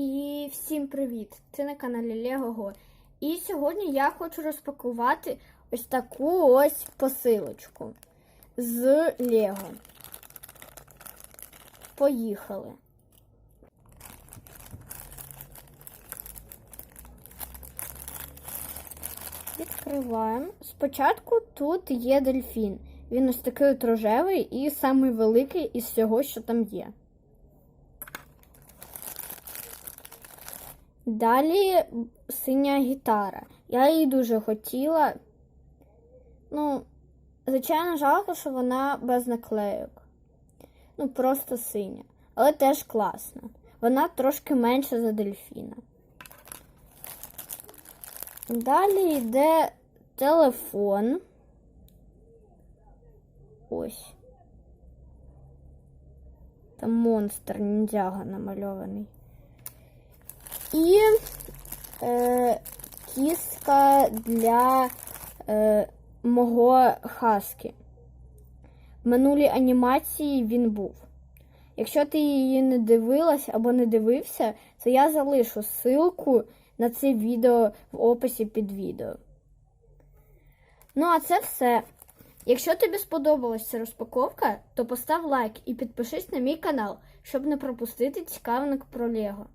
І всім привіт! Ти на каналі Лего. І сьогодні я хочу розпакувати ось таку ось посилочку з Лего. Поїхали. Відкриваємо. Спочатку тут є дельфін. Він ось такий от рожевий і самий великий із всього, що там є. Далі синя гітара. Я її дуже хотіла. Ну, звичайно, жалко, що вона без наклейок. Ну, просто синя. Але теж класна. Вона трошки менша за дельфіна. Далі йде телефон. Ось. Там монстр ніндзяга намальований. І е, кістка для е, мого хаски. В минулій анімації він був. Якщо ти її не дивилась або не дивився, то я залишу ссылку на це відео в описі під відео. Ну, а це все. Якщо тобі сподобалася ця розпаковка, то постав лайк і підпишись на мій канал, щоб не пропустити цікавинок про Лего.